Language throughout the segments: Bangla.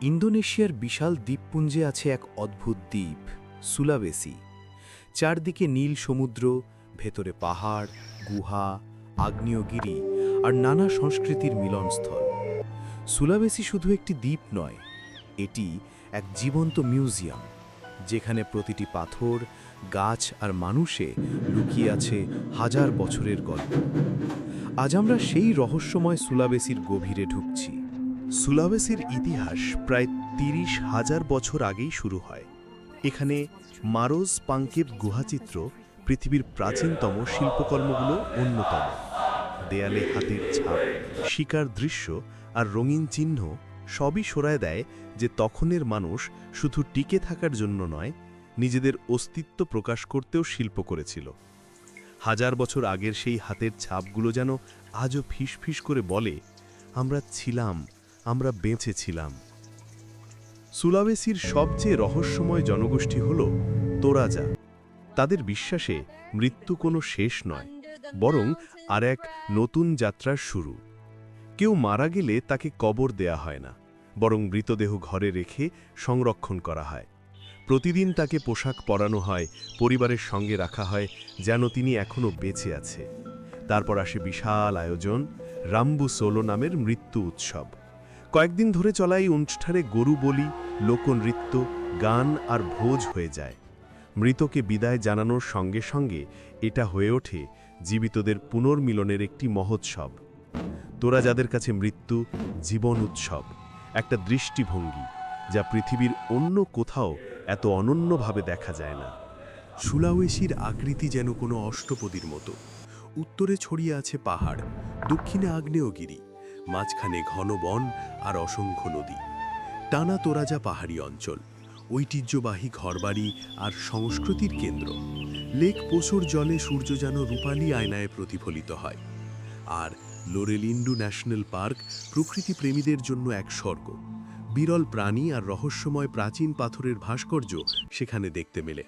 ইন্দোনেশিয়ার বিশাল দ্বীপপুঞ্জে আছে এক অদ্ভুত দ্বীপ, সুলাবেসি। চারদিকে নীল সমুদ্র, ভেতরে পাহাড়, গুহা, আগ্নেয়গিরি আর নানা সংস্কৃতির মিলনস্থল। সুলাবেসি শুধু একটি দ্বীপ নয়, এটি এক জীবন্ত মিউজিয়াম, যেখানে প্রতিটি পাথর, গাছ আর মানুষে লুকিয়ে আছে হাজার বছরের গল্প। আজ আমরা সেই রহস্যময় সুলাবেসির গভীরে ঢুকছি। সুলাবেসির ইতিহাস প্রায় তিরিশ হাজার বছর আগেই শুরু হয়। এখানে মারোজ পাঙ্কেব গুহাচিত্র পৃথিবীর প্রাচীনতম শিল্পকর্মগুলো অন্যতম। দেয়ালে হাতের ছাপ, শিকার দৃশ্য আর রঙিন চিহ্ন সবই সরায় দেয় যে তখনের মানুষ শুধু টিকে থাকার জন্য নয়, নিজেদের অস্তিত্ব প্রকাশ করতেও শিল্প করেছিল। হাজার বছর আগের সেই হাতের ছাপগুলো যেন আজও ফিসফিস করে বলে, আমরা ছিলাম আমরা বেঁচে ছিলাম। সুলাবেসির সবচেয়ে রহস্যময় জনগোষ্ঠী হল তোরাজা। তাদের বিশ্বাসে মৃত্যু কোনো শেষ নয়, বরং আর এক নতুন যাত্রার শুরু। কেউ মারা গেলে তাকে কবর দেয়া হয় না, বরং মৃতদেহ ঘরে রেখে সংরক্ষণ করা হয়। প্রতিদিন তাকে পোশাক পরানো হয়, পরিবারের সঙ্গে রাখা হয়, যেন তিনি এখনও বেঁচে আছে। তারপর আসে বিশাল আয়োজন রাম্বু সোলো নামের মৃত্যু উৎসব। কয়েকদিন ধরে চলা এই অনুষ্ঠানে গরু বলি, লোকনৃত্য, গান আর ভোজ হয়ে যায়। মৃতকে বিদায় জানানোর সঙ্গে সঙ্গে এটা হয়ে ওঠে জীবিতদের পুনর্মিলনের একটি মহোৎসব। তোরা যাদের কাছে মৃত্যু, জীবন উৎসব, একটা দৃষ্টিভঙ্গি যা পৃথিবীর অন্য কোথাও এত অনন্যভাবে দেখা যায় না। সুলাওয়েসির আকৃতি যেন কোনো অষ্টপদীর মতো। উত্তরে ছড়িয়ে আছে পাহাড়, দক্ষিণে আগ্নেয়গিরি। মাঝখানে ঘন বন আর অসংখ্য নদী। টানা তোরাজা পাহাড়ি অঞ্চল, ঐতিহ্যবাহী ঘরবাড়ি আর সংস্কৃতির কেন্দ্র। লেক পোসোর জলে সূর্য যেন রূপালী আয়নায় প্রতিফলিত হয়। আর লোরেলিন্ডু ন্যাশনাল পার্ক প্রকৃতি প্রেমীদের জন্য এক স্বর্গ। বিরল প্রাণী আর রহস্যময় প্রাচীন পাথরের ভাস্কর্য সেখানে দেখতে মেলে।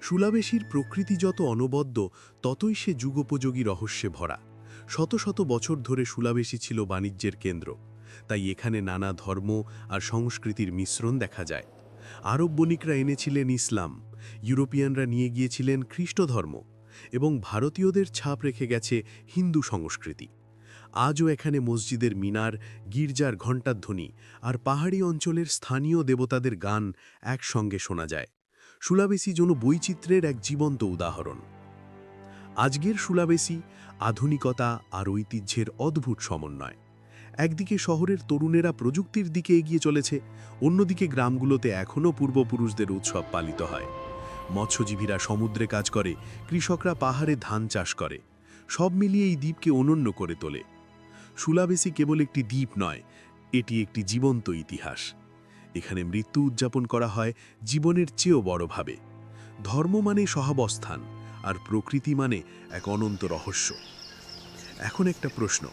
সুলাবেশির প্রকৃতি যত অনবদ্য, ততই সে যুগোপযোগী রহস্যে ভরা। শত শত বছর ধরে সুলাবেশি ছিল বাণিজ্যের কেন্দ্র, তাই এখানে নানা ধর্ম আর সংস্কৃতির মিশ্রণ দেখা যায়। আরব বণিকরা এনেছিলেন ইসলাম, ইউরোপিয়ানরা নিয়ে গিয়েছিলেন খ্রিস্ট ধর্ম এবং ভারতীয়দের ছাপ রেখে গেছে হিন্দু সংস্কৃতি। আজও এখানে মসজিদের মিনার, গির্জার ঘণ্টাধ্বনি আর পাহাড়ি অঞ্চলের স্থানীয় দেবতাদের গান একসঙ্গে শোনা যায়। সুলাবেসি যেন বৈচিত্র্যের এক জীবন্ত উদাহরণ। আজকের সুলাবেসি আধুনিকতা আর ঐতিহ্যের অদ্ভুত সমন্বয়। একদিকে শহরের তরুণেরা প্রযুক্তির দিকে এগিয়ে চলেছে, অন্যদিকে গ্রামগুলোতে এখনও পূর্বপুরুষদের উৎসব পালিত হয়। মৎস্যজীবীরা সমুদ্রে কাজ করে, কৃষকরা পাহাড়ে ধান চাষ করে। সব মিলিয়ে এই দ্বীপকে অনন্য করে তোলে। সুলাবেসি কেবল একটি দ্বীপ নয়, এটি একটি জীবন্ত ইতিহাস। এখানে মৃত্যু উদযাপন করা হয় জীবনের চেয়েও বড়ভাবে। ধর্ম মানে সহাবস্থান আর প্রকৃতি মানে এক অনন্ত রহস্য। এখন একটা প্রশ্ন।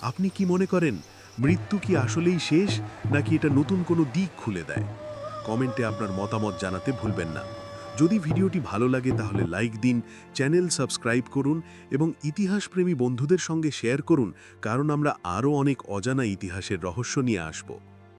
আপনি কি মনে করেন, মৃত্যু কি আসলেই শেষ, নাকি এটা নতুন কোনো দিক খুলে দেয়? কমেন্টে আপনার মতামত জানাতে ভুলবেন না। যদি ভিডিওটি ভালো লাগে, তাহলে লাইক দিন, চ্যানেল সাবস্ক্রাইব করুন এবং ইতিহাসপ্রেমী বন্ধুদের সঙ্গে শেয়ার করুন, কারণ আমরা আরও অনেক অজানা ইতিহাসের রহস্য নিয়ে আসব।